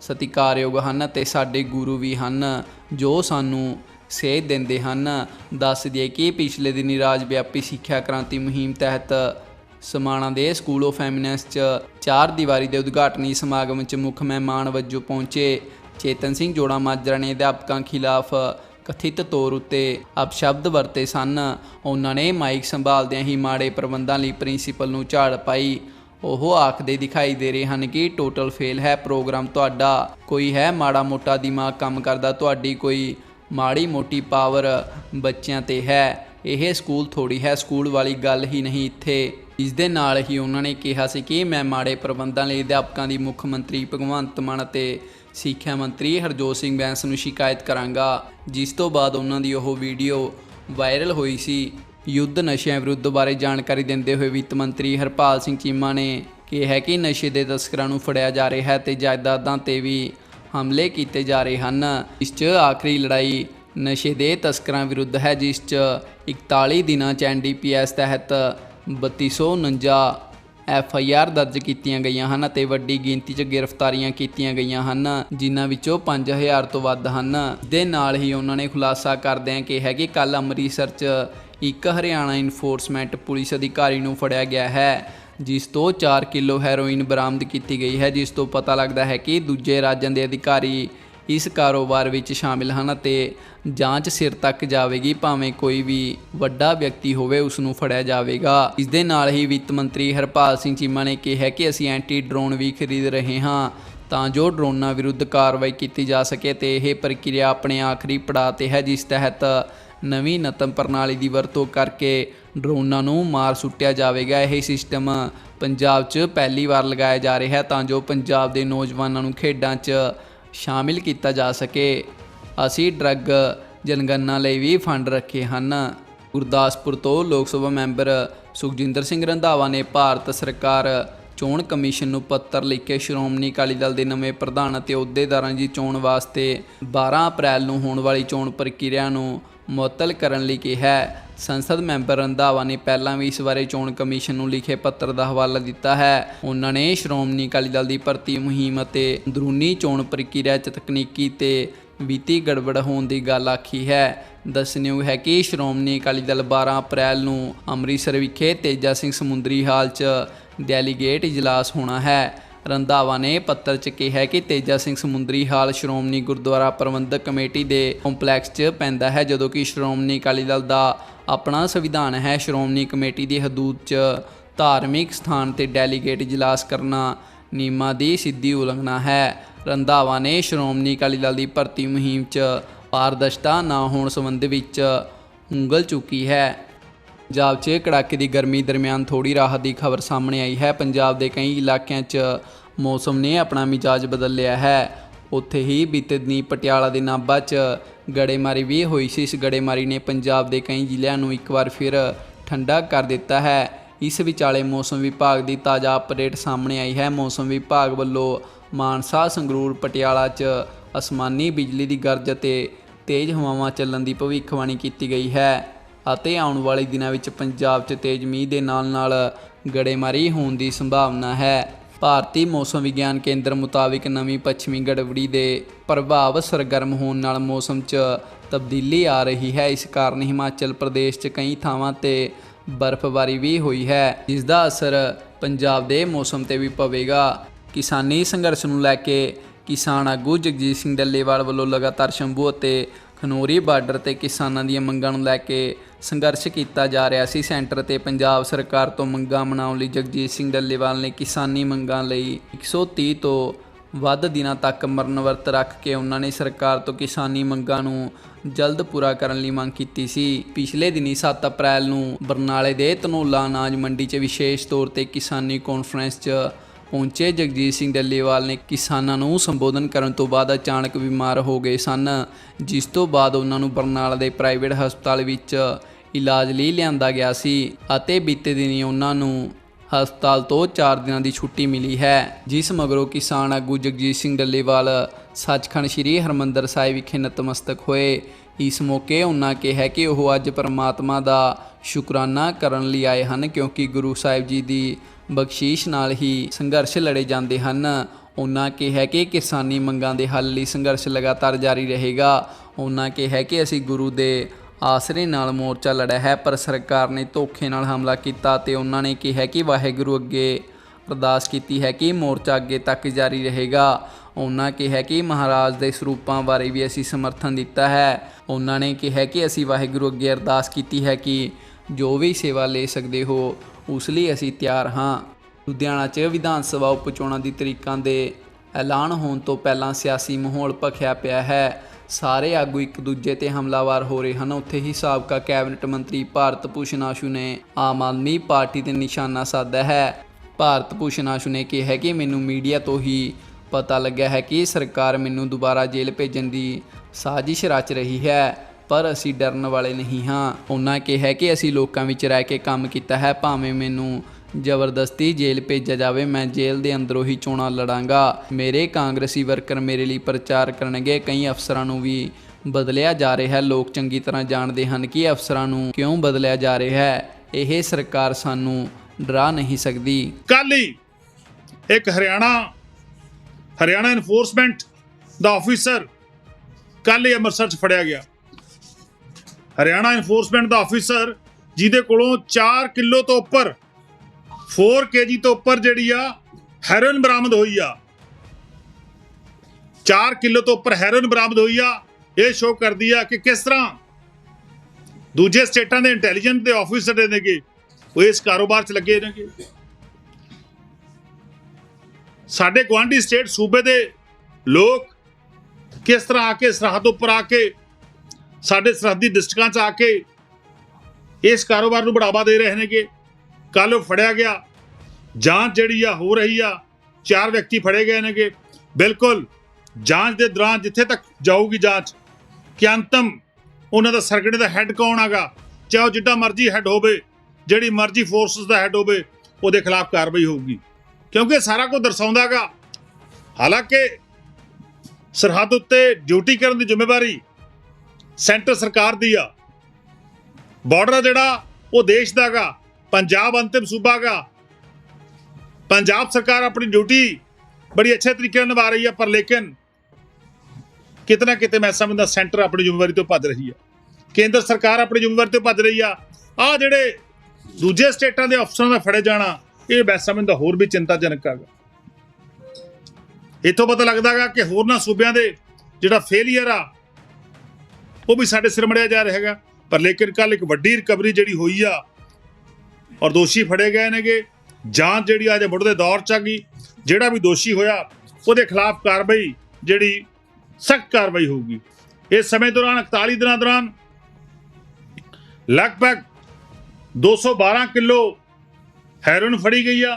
ਸਤਿਕਾਰਯੋਗ ਹਨ ਅਤੇ ਸਾਡੇ ਗੁਰੂ ਵੀ ਹਨ, ਜੋ ਸਾਨੂੰ ਸੇਧ ਦਿੰਦੇ ਹਨ। ਦੱਸ ਦਈਏ ਕਿ ਪਿਛਲੇ ਦਿਨੀ ਰਾਜ ਵਿਆਪੀ ਸਿੱਖਿਆ ਕ੍ਰਾਂਤੀ ਮੁਹਿੰਮ ਤਹਿਤ ਸਮਾਣਾ ਦੇ ਸਕੂਲ ਆਫ ਐਮਿਨੈਂਸ 'ਚ ਚਾਰ ਦੀਵਾਰੀ ਦੇ ਉਦਘਾਟਨੀ ਸਮਾਗਮ 'ਚ ਮੁੱਖ ਮਹਿਮਾਨ ਵਜੋਂ ਪਹੁੰਚੇ ਚੇਤਨ ਸਿੰਘ ਜੋੜਾ ਮਾਜਰਾ ਨੇ ਅਧਿਆਪਕਾਂ ਖਿਲਾਫ ਕਥਿਤ ਤੌਰ ਉੱਤੇ ਅਪਸ਼ਬਦ ਵਰਤੇ ਸਨ। ਉਹਨਾਂ ਨੇ ਮਾਈਕ ਸੰਭਾਲਦਿਆਂ ਹੀ ਮਾੜੇ ਪ੍ਰਬੰਧਾਂ ਲਈ ਪ੍ਰਿੰਸੀਪਲ ਨੂੰ ਝਾੜ ਪਾਈ। ਉਹ ਆਖਦੇ ਦਿਖਾਈ ਦੇ ਰਹੇ ਹਨ ਕਿ ਟੋਟਲ ਫੇਲ ਹੈ ਪ੍ਰੋਗਰਾਮ ਤੁਹਾਡਾ ਕੋਈ ਹੈ, ਮਾੜਾ ਮੋਟਾ ਦਿਮਾਗ ਕੰਮ ਕਰਦਾ, ਤੁਹਾਡੀ ਕੋਈ ਮਾੜੀ ਮੋਟੀ ਪਾਵਰ ਬੱਚਿਆਂ ਤੇ ਹੈ। ਇਹ ਸਕੂਲ ਥੋੜੀ ਹੈ, ਸਕੂਲ ਵਾਲੀ ਗੱਲ ਹੀ ਨਹੀਂ ਇੱਥੇ। ਇਸ ਦੇ ਨਾਲ ਹੀ ਉਹਨਾਂ ਨੇ ਕਿਹਾ ਸੀ ਕਿ ਮੈਂ ਮਾੜੇ ਪ੍ਰਬੰਧਾਂ ਲਈ ਅਧਿਆਪਕਾਂ ਦੀ ਮੁੱਖ ਮੰਤਰੀ ਭਗਵੰਤ ਮਾਨ ਅਤੇ ਸਿੱਖਿਆ ਮੰਤਰੀ ਹਰਜੋਤ ਸਿੰਘ ਬੈਂਸ ਨੂੰ ਸ਼ਿਕਾਇਤ ਕਰਾਂਗਾ, ਜਿਸ ਤੋਂ ਬਾਅਦ ਉਹਨਾਂ ਦੀ ਉਹ ਵੀਡੀਓ ਵਾਇਰਲ ਹੋਈ ਸੀ। ਯੁੱਧ ਨਸ਼ਿਆਂ ਵਿਰੁੱਧ ਬਾਰੇ ਜਾਣਕਾਰੀ ਦਿੰਦੇ ਹੋਏ ਵਿੱਤ ਮੰਤਰੀ ਹਰਪਾਲ ਸਿੰਘ ਚੀਮਾ ਨੇ ਕਿਹਾ ਕਿ ਨਸ਼ੇ ਦੇ ਤਸਕਰਾਂ ਨੂੰ ਫੜਿਆ ਜਾ ਰਿਹਾ ਹੈ ਤੇ ਜਾਇਦਾਦਾਂ ਤੇ ਵੀ ਹਮਲੇ ਕੀਤੇ ਜਾ ਰਹੇ ਹਨ। ਇਸ 'ਚ ਆਖਰੀ ਲੜਾਈ ਨਸ਼ੇ ਦੇ ਤਸਕਰਾਂ ਵਿਰੁੱਧ ਹੈ, ਜਿਸ 'ਚ 41 ਦਿਨਾਂ 'ਚ ਐਨਡੀਪੀਐਸ ਤਹਿਤ 3249 ਐਫ ਆਈ ਆਰ ਦਰਜ ਕੀਤੀਆਂ ਗਈਆਂ ਹਨ ਅਤੇ ਵੱਡੀ ਗਿਣਤੀ 'ਚ ਗ੍ਰਿਫਤਾਰੀਆਂ ਕੀਤੀਆਂ ਗਈਆਂ ਹਨ, ਜਿਨ੍ਹਾਂ ਵਿੱਚੋਂ 5000 ਤੋਂ ਵੱਧ ਹਨ। ਦੇ ਨਾਲ ਹੀ ਉਹਨਾਂ ਨੇ ਖੁਲਾਸਾ ਕਰਦਿਆਂ ਕਿਹਾ ਕਿ ਕੱਲ ਅੰਮ੍ਰਿਤਸਰ 'ਚ ਇੱਕ ਹਰਿਆਣਾ ਇਨਫੋਰਸਮੈਂਟ ਪੁਲਿਸ ਅਧਿਕਾਰੀ ਨੂੰ ਫੜਿਆ ਗਿਆ ਹੈ, ਜਿਸ ਤੋਂ 4 ਕਿਲੋ ਹੈਰੋਇਨ ਬਰਾਮਦ ਕੀਤੀ ਗਈ ਹੈ, ਜਿਸ ਤੋਂ ਪਤਾ ਲੱਗਦਾ ਹੈ ਕਿ ਦੂਜੇ ਰਾਜਾਂ ਦੇ ਅਧਿਕਾਰੀ ਇਸ ਕਾਰੋਬਾਰ ਵਿੱਚ ਸ਼ਾਮਿਲ ਹਨ ਅਤੇ ਜਾਂਚ ਸਿਰ ਤੱਕ ਜਾਵੇਗੀ, ਭਾਵੇਂ ਕੋਈ ਵੀ ਵੱਡਾ ਵਿਅਕਤੀ ਹੋਵੇ ਉਸ ਨੂੰ ਫੜਿਆ ਜਾਵੇਗਾ। ਇਸ ਦੇ ਨਾਲ ਹੀ ਵਿੱਤ ਮੰਤਰੀ ਹਰਪਾਲ ਸਿੰਘ ਚੀਮਾ ਨੇ ਕਿਹਾ ਕਿ ਅਸੀਂ ਐਂਟੀ ਡਰੋਨ ਵੀ ਖਰੀਦ ਰਹੇ ਹਾਂ, ਤਾਂ ਜੋ ਡਰੋਨਾਂ ਵਿਰੁੱਧ ਕਾਰਵਾਈ ਕੀਤੀ ਜਾ ਸਕੇ ਤੇ ਇਹ ਪ੍ਰਕਿਰਿਆ ਆਪਣੇ ਆਖਰੀ ਪੜਾਅ ਤੇ ਹੈ, ਜਿਸ ਤਹਿਤ ਨਵੀਂ ਨਤਮ ਪ੍ਰਣਾਲੀ ਦੀ ਵਰਤੋਂ ਕਰਕੇ ਡਰੋਨਾਂ ਨੂੰ ਮਾਰ ਸੁੱਟਿਆ ਜਾਵੇਗਾ। ਇਹ ਸਿਸਟਮ ਪੰਜਾਬ 'ਚ ਪਹਿਲੀ ਵਾਰ ਲਗਾਇਆ ਜਾ ਰਿਹਾ ਤਾਂ ਜੋ ਪੰਜਾਬ ਦੇ ਨੌਜਵਾਨਾਂ ਨੂੰ ਖੇਡਾਂ 'ਚ ਸ਼ਾਮਿਲ ਕੀਤਾ ਜਾ ਸਕੇ। ਅਸੀਂ ਡਰੱਗ ਜਨਗਣਨਾ ਲਈ ਵੀ ਫੰਡ ਰੱਖੇ ਹਨ। ਗੁਰਦਾਸਪੁਰ ਤੋਂ ਲੋਕ ਸਭਾ ਮੈਂਬਰ ਸੁਖਜਿੰਦਰ ਸਿੰਘ ਰੰਧਾਵਾ ਨੇ ਭਾਰਤ ਸਰਕਾਰ ਚੋਣ ਕਮਿਸ਼ਨ ਨੂੰ ਪੱਤਰ ਲਿਖ ਕੇ ਸ਼੍ਰੋਮਣੀ ਅਕਾਲੀ ਦਲ ਦੇ ਨਵੇਂ ਪ੍ਰਧਾਨ ਅਤੇ ਅਹੁਦੇਦਾਰਾਂ ਦੀ ਚੋਣ ਵਾਸਤੇ 12 ਅਪ੍ਰੈਲ ਨੂੰ ਹੋਣ ਵਾਲੀ ਚੋਣ ਪ੍ਰਕਿਰਿਆ ਨੂੰ ਮੁਅੱਤਲ ਕਰਨ ਲਈ ਕਿਹਾ ਹੈ। ਸੰਸਦ ਮੈਂਬਰ ਰੰਧਾਵਾ ਨੇ ਪਹਿਲਾਂ ਵੀ ਇਸ ਬਾਰੇ ਚੋਣ ਕਮਿਸ਼ਨ ਨੂੰ ਲਿਖੇ ਪੱਤਰ ਦਾ ਹਵਾਲਾ ਦਿੱਤਾ ਹੈ। ਉਹਨਾਂ ਨੇ ਸ਼੍ਰੋਮਣੀ ਅਕਾਲੀ ਦਲ ਦੀ ਭਰਤੀ ਮੁਹਿੰਮ ਅਤੇ ਅੰਦਰੂਨੀ ਚੋਣ ਪ੍ਰਕਿਰਿਆ 'ਚ ਤਕਨੀਕੀ ਤੇ ਵਿੱਤੀ ਗੜਬੜ ਹੋਣ ਦੀ ਗੱਲ ਆਖੀ ਹੈ। ਦੱਸਣਯੋਗ ਹੈ ਕਿ ਸ਼੍ਰੋਮਣੀ ਅਕਾਲੀ ਦਲ 12 ਅਪ੍ਰੈਲ ਨੂੰ ਅੰਮ੍ਰਿਤਸਰ ਵਿਖੇ ਤੇਜਾ ਸਿੰਘ ਸਮੁੰਦਰੀ ਹਾਲ 'ਚ ਡੈਲੀਗੇਟ ਇਜਲਾਸ ਹੋਣਾ ਹੈ। ਰੰਧਾਵਾ ਨੇ ਪੱਤਰ 'ਚ ਕਿਹਾ ਕਿ ਤੇਜਾ ਸਿੰਘ ਸਮੁੰਦਰੀ ਹਾਲ ਸ਼੍ਰੋਮਣੀ ਗੁਰਦੁਆਰਾ ਪ੍ਰਬੰਧਕ ਕਮੇਟੀ ਦੇ ਕੰਪਲੈਕਸ 'ਚ ਪੈਂਦਾ ਹੈ, ਜਦੋਂ ਕਿ ਸ਼੍ਰੋਮਣੀ ਅਕਾਲੀ ਦਲ ਦਾ ਆਪਣਾ ਸੰਵਿਧਾਨ ਹੈ, ਸ਼੍ਰੋਮਣੀ ਕਮੇਟੀ ਦੀ ਹਦੂਦ 'ਚ ਧਾਰਮਿਕ ਸਥਾਨ ਤੇ ਡੈਲੀਗੇਟ ਇਜਲਾਸ ਕਰਨਾ ਨਿਯਮਾਂ ਦੀ ਸਿੱਧੀ ਉਲੰਘਣਾ ਹੈ। ਰੰਧਾਵਾ ਨੇ ਸ਼੍ਰੋਮਣੀ ਅਕਾਲੀ ਦਲ ਦੀ ਭਰਤੀ ਮੁਹਿੰਮ 'ਚ ਪਾਰਦਰਸ਼ਤਾ ਨਾ ਹੋਣ ਸੰਬੰਧ ਵਿੱਚ ਉਂਗਲ ਚੁੱਕੀ ਹੈ। ਪੰਜਾਬ 'ਚ ਕੜਾਕੇ ਦੀ ਗਰਮੀ ਦਰਮਿਆਨ ਥੋੜੀ ਰਾਹਤ ਦੀ ਖਬਰ ਸਾਹਮਣੇ ਆਈ ਹੈ। ਪੰਜਾਬ ਦੇ ਕਈ ਇਲਾਕਿਆਂ 'ਚ ਮੌਸਮ ਨੇ ਆਪਣਾ ਮਿਜਾਜ ਬਦਲ ਲਿਆ ਹੈ। ਉੱਥੇ ਹੀ ਬੀਤੇ ਦਿਨੀ ਪਟਿਆਲਾ ਦੇ ਨਾਭਾ 'ਚ ਗੜੇਮਾਰੀ ਵੀ ਹੋਈ ਸੀ। ਇਸ ਗੜੇਮਾਰੀ ਨੇ ਪੰਜਾਬ ਦੇ ਕਈ ਜ਼ਿਲ੍ਹਿਆਂ ਨੂੰ ਇੱਕ ਵਾਰ ਫਿਰ ਠੰਡਾ ਕਰ ਦਿੱਤਾ ਹੈ। ਇਸ ਵਿਚਾਲੇ ਮੌਸਮ ਵਿਭਾਗ ਦੀ ਤਾਜ਼ਾ ਅਪਡੇਟ ਸਾਹਮਣੇ ਆਈ ਹੈ। ਮੌਸਮ ਵਿਭਾਗ ਵੱਲੋਂ ਮਾਨਸਾ, ਸੰਗਰੂਰ, ਪਟਿਆਲਾ 'ਚ ਅਸਮਾਨੀ ਬਿਜਲੀ ਦੀ ਗਰਜ ਅਤੇ ਤੇਜ਼ ਹਵਾਵਾਂ ਚੱਲਣ ਦੀ ਭਵਿੱਖਬਾਣੀ ਕੀਤੀ ਗਈ ਹੈ ਅਤੇ ਆਉਣ ਵਾਲੇ ਦਿਨਾਂ ਵਿੱਚ ਪੰਜਾਬ 'ਚ ਤੇਜ਼ ਮੀਂਹ ਦੇ ਨਾਲ-ਨਾਲ ਗੜੇਮਾਰੀ ਹੋਣ ਦੀ ਸੰਭਾਵਨਾ ਹੈ। ਭਾਰਤੀ ਮੌਸਮ ਵਿਗਿਆਨ ਕੇਂਦਰ ਮੁਤਾਬਿਕ ਨਵੀਂ ਪੱਛਮੀ ਗੜਬੜੀ ਦੇ ਪ੍ਰਭਾਵ ਸਰਗਰਮ ਹੋਣ ਨਾਲ ਮੌਸਮ 'ਚ ਤਬਦੀਲੀ ਆ ਰਹੀ ਹੈ। ਇਸ ਕਾਰਨ ਹਿਮਾਚਲ ਪ੍ਰਦੇਸ਼ 'ਚ ਕਈ ਥਾਵਾਂ ਤੇ ਬਰਫ਼ਬਾਰੀ ਵੀ ਹੋਈ ਹੈ। ਜਿਸ ਦਾ ਅਸਰ ਪੰਜਾਬ ਦੇ ਮੌਸਮ ਤੇ ਵੀ ਪਵੇਗਾ। ਕਿਸਾਨੀ ਸੰਘਰਸ਼ ਨੂੰ ਲੈ ਕੇ ਕਿਸਾਨ ਆਗੂ ਜਗਜੀਤ ਸਿੰਘ ਡੱਲੇਵਾਲ ਵੱਲੋਂ ਲਗਾਤਾਰ ਸ਼ੰਭੂ ਅਤੇ ਖਨੋਰੀ ਬਾਰਡਰ ਤੇ ਕਿਸਾਨਾਂ ਦੀਆਂ ਮੰਗਾਂ ਨੂੰ ਲੈ ਕੇ ਸੰਘਰਸ਼ ਕੀਤਾ ਜਾ ਰਿਹਾ ਸੀ। ਸੈਂਟਰ ਤੇ ਪੰਜਾਬ ਸਰਕਾਰ ਤੋਂ ਮੰਗਾਂ ਮਨਾਉਣ ਲਈ ਜਗਜੀਤ ਸਿੰਘ ਡੱਲੇਵਾਲ ਨੇ ਕਿਸਾਨੀ ਮੰਗਾਂ ਲਈ 130 ਤੋਂ ਵੱਧ ਦਿਨਾਂ ਤੱਕ ਮਰਨ ਵਰਤ ਰੱਖ ਕੇ ਉਹਨਾਂ ਨੇ ਸਰਕਾਰ ਤੋਂ ਕਿਸਾਨੀ ਮੰਗਾਂ ਨੂੰ ਜਲਦ ਪੂਰਾ ਕਰਨ ਲਈ ਮੰਗ ਕੀਤੀ ਸੀ। ਪਿਛਲੇ ਦਿਨੀ 7 ਅਪ੍ਰੈਲ ਨੂੰ ਬਰਨਾਲੇ ਦੇ ਧਨੌਲਾ ਅਨਾਜ ਮੰਡੀ 'ਚ ਵਿਸ਼ੇਸ਼ ਤੌਰ ਤੇ ਕਿਸਾਨੀ ਕਾਨਫਰੰਸ 'ਚ ਪਹੁੰਚੇ। ਜਗਜੀਤ ਸਿੰਘ ਡੱਲੇਵਾਲ ਨੇ ਕਿਸਾਨਾਂ ਨੂੰ ਸੰਬੋਧਨ ਕਰਨ ਤੋਂ ਬਾਅਦ ਅਚਾਨਕ ਬਿਮਾਰ ਹੋ ਗਏ ਸਨ, ਜਿਸ ਤੋਂ ਬਾਅਦ ਉਹਨਾਂ ਨੂੰ ਬਰਨਾਲਾ ਦੇ ਪ੍ਰਾਈਵੇਟ ਹਸਪਤਾਲ ਵਿੱਚ ਇਲਾਜ ਲਈ ਲਿਆਂਦਾ ਗਿਆ ਸੀ ਅਤੇ ਬੀਤੇ ਦਿਨੀ ਉਹਨਾਂ ਨੂੰ ਹਸਪਤਾਲ ਤੋਂ 4 ਦਿਨਾਂ ਦੀ ਛੁੱਟੀ ਮਿਲੀ ਹੈ, ਜਿਸ ਮਗਰੋਂ ਕਿਸਾਨ ਆਗੂ ਜਗਜੀਤ ਸਿੰਘ ਡੱਲੇਵਾਲ ਸੱਚਖੰਡ ਸ੍ਰੀ ਹਰਮੰਦਰ ਸਾਹਿਬ ਵਿਖੇ ਨਤਮਸਤਕ ਹੋਏ। ਇਸ ਮੌਕੇ ਉਹਨਾਂ ਕਿਹਾ ਕਿ ਉਹ ਅੱਜ ਪਰਮਾਤਮਾ ਦਾ ਸ਼ੁਕਰਾਨਾ ਕਰਨ ਲਈ ਆਏ ਹਨ, ਕਿਉਂਕਿ ਗੁਰੂ ਸਾਹਿਬ ਜੀ ਦੀ ਬਖਸ਼ੀਸ਼ ਨਾਲ ਹੀ ਸੰਘਰਸ਼ ਲੜੇ ਜਾਂਦੇ ਹਨ। ਉਹਨਾਂ ਕਿਹਾ ਕਿ ਕਿਸਾਨੀ ਮੰਗਾਂ ਦੇ ਹੱਲ ਲਈ ਸੰਘਰਸ਼ ਲਗਾਤਾਰ ਜਾਰੀ ਰਹੇਗਾ। ਉਹਨਾਂ ਕਿਹਾ ਕਿ ਅਸੀਂ ਗੁਰੂ ਦੇ ਆਸਰੇ ਨਾਲ ਮੋਰਚਾ ਲੜਿਆ ਹੈ, ਪਰ ਸਰਕਾਰ ਨੇ ਧੋਖੇ ਨਾਲ ਹਮਲਾ ਕੀਤਾ ਤੇ ਉਹਨਾਂ ਨੇ ਕਿਹਾ ਕਿ ਵਾਹਿਗੁਰੂ ਅੱਗੇ ਅਰਦਾਸ ਕੀਤੀ ਹੈ ਕਿ ਮੋਰਚਾ ਅੱਗੇ ਤੱਕ ਜਾਰੀ ਰਹੇਗਾ। ਉਹਨਾਂ ਕਿਹਾ ਕਿ ਮਹਾਰਾਜ ਦੇ ਸਰੂਪਾਂ ਬਾਰੇ ਵੀ ਅਸੀਂ ਸਮਰਥਨ ਦਿੱਤਾ ਹੈ। ਉਹਨਾਂ ਨੇ ਕਿਹਾ ਕਿ ਅਸੀਂ ਵਾਹਿਗੁਰੂ ਅੱਗੇ ਅਰਦਾਸ ਕੀਤੀ ਹੈ ਕਿ ਜੋ ਵੀ ਸੇਵਾ ਲੈ ਸਕਦੇ ਹੋ, ਉਸ ਲਈ ਅਸੀਂ ਤਿਆਰ ਹਾਂ। ਲੁਧਿਆਣਾ 'ਚ ਵਿਧਾਨ ਸਭਾ ਉਪਚੋਣਾਂ ਦੀ ਤਰੀਕਾਂ ਦੇ ਐਲਾਨ ਹੋਣ ਤੋਂ ਪਹਿਲਾਂ ਸਿਆਸੀ ਮਾਹੌਲ ਭਖਿਆ ਪਿਆ ਹੈ। ਸਾਰੇ ਆਗੂ ਇੱਕ ਦੂਜੇ ਤੇ ਹਮਲਾਵਰ ਹੋ ਰਹੇ ਹਨ। ਉੱਥੇ ਹੀ ਸਾਬਕਾ ਕੈਬਨਿਟ ਮੰਤਰੀ ਭਾਰਤ ਭੂਸ਼ਣ ਆਸ਼ੂ ਨੇ ਆਮ ਆਦਮੀ ਪਾਰਟੀ ਤੇ ਨਿਸ਼ਾਨਾ ਸਾਧਿਆ ਹੈ। ਭਾਰਤ ਭੂਸ਼ਣ ਆਸ਼ੂ ਨੇ ਕਿਹਾ ਕਿ ਮੈਨੂੰ ਮੀਡੀਆ ਤੋਂ ਹੀ ਪਤਾ ਲੱਗਿਆ ਹੈ ਕਿ ਸਰਕਾਰ ਮੈਨੂੰ ਦੁਬਾਰਾ ਜੇਲ੍ਹ ਭੇਜਣ ਦੀ ਸਾਜ਼ਿਸ਼ ਰਚ ਰਹੀ ਹੈ। ਪਰ ਅਸੀਂ ਡਰਨ ਵਾਲੇ ਨਹੀਂ ਹਾਂ। ਉਹਨਾਂ ਕਿਹਾ ਕਿ ਅਸੀਂ ਲੋਕਾਂ ਵਿੱਚ ਰਹਿ ਕੇ ਕੰਮ ਕੀਤਾ ਹੈ, ਭਾਵੇਂ ਮੈਨੂੰ ਜ਼ਬਰਦਸਤੀ ਜੇਲ੍ਹ ਭੇਜਿਆ ਜਾਵੇ, ਮੈਂ ਜੇਲ੍ਹ ਦੇ ਅੰਦਰੋਂ ਹੀ ਚੋਣਾਂ ਲੜਾਂਗਾ। ਮੇਰੇ ਕਾਂਗਰਸੀ ਵਰਕਰ ਮੇਰੇ ਲਈ ਪ੍ਰਚਾਰ ਕਰਨਗੇ। ਕਈ ਅਫਸਰਾਂ ਨੂੰ ਵੀ ਬਦਲਿਆ ਜਾ ਰਿਹਾ ਹੈ। ਲੋਕ ਚੰਗੀ ਤਰ੍ਹਾਂ ਜਾਣਦੇ ਹਨ ਕਿ ਅਫਸਰਾਂ ਨੂੰ ਕਿਉਂ ਬਦਲਿਆ ਜਾ ਰਿਹਾ ਹੈ। ਇਹ ਸਰਕਾਰ ਸਾਨੂੰ ਡਰਾ ਨਹੀਂ ਸਕਦੀ। ਕੱਲ੍ਹ ਹੀ ਇੱਕ ਹਰਿਆਣਾ ਹਰਿਆਣਾ ਇਨਫੋਰਸਮੈਂਟ ਦਾ ਆਫੀਸਰ ਕੱਲ੍ਹ ਹੀ ਅੰਮ੍ਰਿਤਸਰ ਚ ਫੜਿਆ ਗਿਆ। ਹਰਿਆਣਾ ਇਨਫੋਰਸਮੈਂਟ ਦਾ ਆਫੀਸਰ ਜਿਹਦੇ ਕੋਲੋਂ 4 ਕਿਲੋ ਤੋਂ ਉੱਪਰ 4 ਕੇਜੀ ਤੋਂ ਉੱਪਰ ਜਿਹੜੀ ਆ ਹੈਰੋਇਨ ਬਰਾਮਦ ਹੋਈ ਆ। 4 ਕਿਲੋ ਤੋਂ ਉੱਪਰ ਹੈਰੋਇਨ ਬਰਾਮਦ ਹੋਈ ਆ। ਇਹ ਸ਼ੋਅ ਕਰਦੀ ਆ ਕਿ ਕਿਸ ਤਰ੍ਹਾਂ ਦੂਜੇ ਸਟੇਟਾਂ ਦੇ ਇੰਟੈਲੀਜੈਂਸ ਦੇ ਆਫੀਸਰ ਨੇਗੇ, ਉਹ ਇਸ ਕਾਰੋਬਾਰ 'ਚ ਲੱਗੇ ਨੇਗੇ। ਸਾਡੇ ਗਵਾਂਢੀ ਸਟੇਟ ਸੂਬੇ ਦੇ ਲੋਕ ਕਿਸ ਤਰ੍ਹਾਂ ਆ ਕੇ ਸਰਹੱਦ ਉੱਪਰ ਆ ਕੇ ਸਾਡੇ ਸਰਹੱਦੀ ਡਿਸਟ੍ਰਿਕਾਂ 'ਚ ਆ ਕੇ ਇਸ ਕਾਰੋਬਾਰ ਨੂੰ ਬੜਾਵਾ ਦੇ ਰਹੇ ਨੇਗੇ। ਕੱਲ ਉਹ ਫੜਿਆ ਗਿਆ। ਜਾਂਚ ਜਿਹੜੀ ਆ ਹੋ ਰਹੀ ਆ, ਚਾਰ ਵਿਅਕਤੀ ਫੜੇ ਗਏ ਨੇਗੇ। ਬਿਲਕੁਲ, ਜਾਂਚ ਦੇ ਦੌਰਾਨ ਜਿੱਥੇ ਤੱਕ ਜਾਊਗੀ ਜਾਂਚ, ਕਿ ਅੰਤਮ ਉਹਨਾਂ ਦਾ ਸਰਗੜੇ ਦਾ ਹੈੱਡ ਕੌਣ ਆਗਾ ਚਾਹੇ ਉਹ ਜਿੱਡਾ ਮਰਜ਼ੀ ਹੈੱਡ ਹੋਵੇ, ਜਿਹੜੀ ਮਰਜ਼ੀ ਫੋਰਸਸ ਦਾ ਹੈੱਡ ਹੋਵੇ, ਉਹਦੇ ਖਿਲਾਫ ਕਾਰਵਾਈ ਹੋਊਗੀ। ਕਿਉਂਕਿ ਸਾਰਾ ਕੁਝ ਦਰਸਾਉਂਦਾਗਾ ਹਾਲਾਂਕਿ ਸਰਹੱਦ ਉੱਤੇ ਡਿਊਟੀ ਕਰਨ ਦੀ ਜ਼ਿੰਮੇਵਾਰੀ ਸੈਂਟਰ ਸਰਕਾਰ ਦੀ ਆ। ਬਾਰਡਰ ਆ ਜਿਹੜਾ, ਉਹ ਦੇਸ਼ ਦਾਗਾ ਪੰਜਾਬ ਅੰਤਿਮ ਸੂਬਾ ਗਾ। ਪੰਜਾਬ ਸਰਕਾਰ ਆਪਣੀ ਡਿਊਟੀ ਬੜੀ ਅੱਛੇ ਤਰੀਕੇ ਨਾਲ ਨਿਭਾ ਰਹੀ ਹੈ ਪਰ ਲੇਕਿਨ ਕਿਤਨਾ ਕਿਤੇ ਮੈਂ ਸਮਝਦਾ ਸੈਂਟਰ ਆਪਣੀ ਜ਼ਿੰਮੇਵਾਰੀ ਤੋਂ ਭੱਜ ਰਹੀ ਆ। ਕੇਂਦਰ ਸਰਕਾਰ ਆਪਣੀ ਜ਼ਿੰਮੇਵਾਰੀ ਤੋਂ ਭੱਜ ਰਹੀ ਆ। ਆ ਜਿਹੜੇ ਦੂਜੇ ਸਟੇਟਾਂ ਦੇ ਅਫਸਰਾਂ ਦਾ ਫੜੇ ਜਾਣਾ, ਇਹ ਮੈਂ ਸਮਝਦਾ ਹੋਰ ਵੀ ਚਿੰਤਾਜਨਕ ਹੈਗਾ ਇਥੋਂ ਪਤਾ ਲੱਗਦਾਗਾ ਕਿ ਹੋਰਨਾਂ ਸੂਬਿਆਂ ਦੇ ਜਿਹੜਾ ਫੇਲਿਅਰ ਆ ਉਹ ਵੀ ਸਾਡੇ ਸਿਰ ਮੜਿਆ ਜਾ ਰਿਹਾ ਹੈਗਾ ਪਰ ਲੇਕਿਨ ਕੱਲ ਇੱਕ ਵੱਡੀ ਰਿਕਵਰੀ ਜਿਹੜੀ ਹੋਈ ਆ, ਔਰ ਦੋਸ਼ੀ ਫੜੇ ਗਏ ਨੇਗੇ। ਜਾਂਚ ਜਿਹੜੀ ਅੱਜ ਮੁੱਢ ਦੇ ਦੌਰ ਚ ਆ ਗਈ। ਜਿਹੜਾ ਵੀ ਦੋਸ਼ੀ ਹੋਇਆ, ਉਹਦੇ ਖਿਲਾਫ ਕਾਰਵਾਈ ਜਿਹੜੀ ਸਖਤ ਕਾਰਵਾਈ ਹੋਊਗੀ। ਇਸ ਸਮੇਂ ਦੌਰਾਨ 41 ਦਿਨਾਂ ਦੌਰਾਨ ਲਗਭਗ 212 ਕਿਲੋ ਹੈਰੋਇਨ ਫੜੀ ਗਈ ਆ।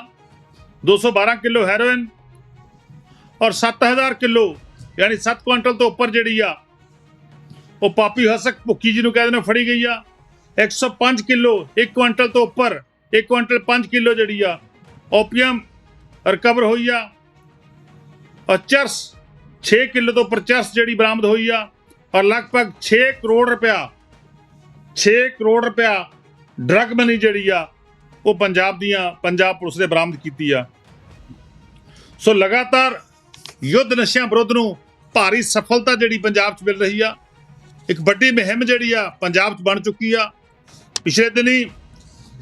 212 ਕਿਲੋ ਹੈਰੋਇਨ ਔਰ 7000 ਕਿਲੋ, ਯਾਨੀ 7 ਕੁਇੰਟਲ ਤੋਂ ਉੱਪਰ ਜਿਹੜੀ ਆ ਉਹ ਪਾਪੀ ਹਸਕ ਭੁੱਕੀ ਜੀ ਨੂੰ ਕਹਿੰਦੇ ਨੇ ਫੜੀ ਗਈ ਆ। 105 ਕਿਲੋ 1 ਕੁਇੰਟਲ ਤੋਂ ਉੱਪਰ 1 ਕੁਇੰਟਲ 5 ਕਿਲੋ ਜਿਹੜੀ ਆ, ਓਪੀਅਮ ਰਿਕਵਰ ਹੋਈ ਆ। ਔਰ ਚਰਸ 6 ਕਿਲੋ ਤੋਂ ਉੱਪਰ ਚਰਸ ਜਿਹੜੀ ਬਰਾਮਦ ਹੋਈ ਆ, ਔਰ ਲਗਭਗ 6 ਕਰੋੜ ਰੁਪਇਆ 6 ਕਰੋੜ ਰੁਪਇਆ ਡਰਗ ਮਨੀ ਜਿਹੜੀ ਆ, ਉਹ ਪੰਜਾਬ ਦੀਆਂ, ਪੰਜਾਬ ਪੁਲਿਸ ਨੇ ਬਰਾਮਦ ਕੀਤੀ ਆ। ਸੋ ਲਗਾਤਾਰ ਯੁੱਧ ਨਸ਼ਿਆਂ ਵਿਰੁੱਧ ਨੂੰ ਭਾਰੀ ਸਫਲਤਾ ਜਿਹੜੀ ਪੰਜਾਬ 'ਚ ਮਿਲ ਰਹੀ ਆ ਇੱਕ ਵੱਡੀ ਮੁਹਿੰਮ ਜਿਹੜੀ ਆ ਪੰਜਾਬ 'ਚ ਬਣ ਚੁੱਕੀ ਆ। ਪਿਛਲੇ ਦਿਨੀ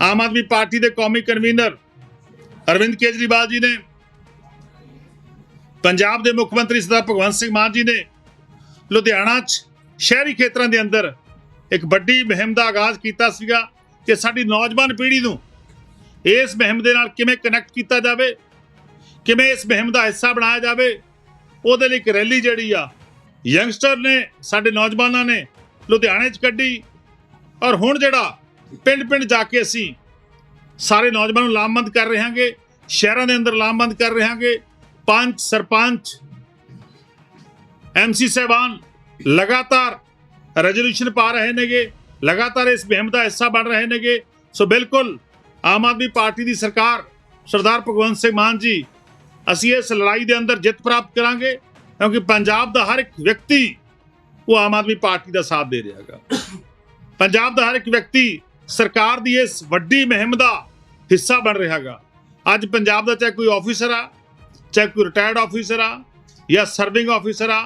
ਆਮ ਆਦਮੀ ਪਾਰਟੀ ਦੇ ਕੌਮੀ ਕਨਵੀਨਰ ਅਰਵਿੰਦ ਕੇਜਰੀਵਾਲ ਜੀ ਨੇ, ਪੰਜਾਬ ਦੇ ਮੁੱਖ ਮੰਤਰੀ ਸਰਦਾਰ ਭਗਵੰਤ ਸਿੰਘ ਮਾਨ ਜੀ ਨੇ ਲੁਧਿਆਣਾ 'ਚ ਸ਼ਹਿਰੀ ਖੇਤਰਾਂ ਦੇ ਅੰਦਰ ਇੱਕ ਵੱਡੀ ਮੁਹਿੰਮ ਦਾ ਆਗਾਜ਼ ਕੀਤਾ ਸੀਗਾ ਕਿ ਸਾਡੀ ਨੌਜਵਾਨ ਪੀੜ੍ਹੀ ਨੂੰ ਇਸ ਮੁਹਿੰਮ ਦੇ ਨਾਲ ਕਿਵੇਂ ਕਨੈਕਟ ਕੀਤਾ ਜਾਵੇ, ਕਿਵੇਂ ਇਸ ਮੁਹਿੰਮ ਦਾ ਹਿੱਸਾ ਬਣਾਇਆ ਜਾਵੇ। ਉਹਦੇ ਲਈ ਇੱਕ ਰੈਲੀ ਜਿਹੜੀ ਆ ਯੰਗਸਟਰ ਨੇ, ਸਾਡੇ ਨੌਜਵਾਨਾਂ ਨੇ ਲੁਧਿਆਣੇ 'ਚ ਕੱਢੀ ਔਰ ਹੁਣ ਜਿਹੜਾ ਪਿੰਡ ਪਿੰਡ ਜਾ ਕੇ ਅਸੀਂ ਸਾਰੇ ਨੌਜਵਾਨਾਂ ਨੂੰ ਲਾਮਬੰਦ ਕਰ ਰਹੇ ਹਾਂਗੇ, ਸ਼ਹਿਰਾਂ ਦੇ ਅੰਦਰ ਲਾਮਬੰਦ ਕਰ ਰਹੇ ਹਾਂਗੇ, ਪੰਚ, ਸਰਪੰਚ ਐਮਸੀ ਸਹਿਬਾਨ ਲਗਾਤਾਰ ਰੈਜ਼ੋਲੂਸ਼ਨ ਪਾ ਰਹੇ ਨੇਗੇ, ਲਗਾਤਾਰ ਇਸ ਮੁਹਿੰਮ ਦਾ ਹਿੱਸਾ ਬਣ ਰਹੇ ਨੇਗੇ। ਸੋ ਬਿਲਕੁਲ ਆਮ ਆਦਮੀ ਪਾਰਟੀ ਦੀ ਸਰਕਾਰ ਸਰਦਾਰ ਭਗਵੰਤ ਸਿੰਘ ਮਾਨ ਜੀ, ਅਸੀਂ ਇਸ ਲੜਾਈ ਦੇ ਅੰਦਰ ਜਿੱਤ ਪ੍ਰਾਪਤ ਕਰਾਂਗੇ। ਕਿਉਂਕਿ ਪੰਜਾਬ ਦਾ ਹਰ ਇੱਕ ਵਿਅਕਤੀ ਉਹ ਆਮ ਆਦਮੀ ਪਾਰਟੀ ਦਾ ਸਾਥ ਦੇ ਰਿਹਾ ਹੈਗਾ। ਪੰਜਾਬ ਦਾ ਹਰ ਇੱਕ ਵਿਅਕਤੀ ਸਰਕਾਰ ਦੀ ਇਸ ਵੱਡੀ ਮੁਹਿੰਮ ਦਾ ਹਿੱਸਾ ਬਣ ਰਿਹਾ ਹੈਗਾ। ਅੱਜ ਪੰਜਾਬ ਦਾ ਚਾਹੇ ਕੋਈ ਆਫੀਸਰ ਆ, ਚਾਹੇ ਕੋਈ ਰਿਟਾਇਰਡ ਆਫੀਸਰ ਆ, ਜਾਂ ਸਰਵਿੰਗ ਆਫੀਸਰ ਆ,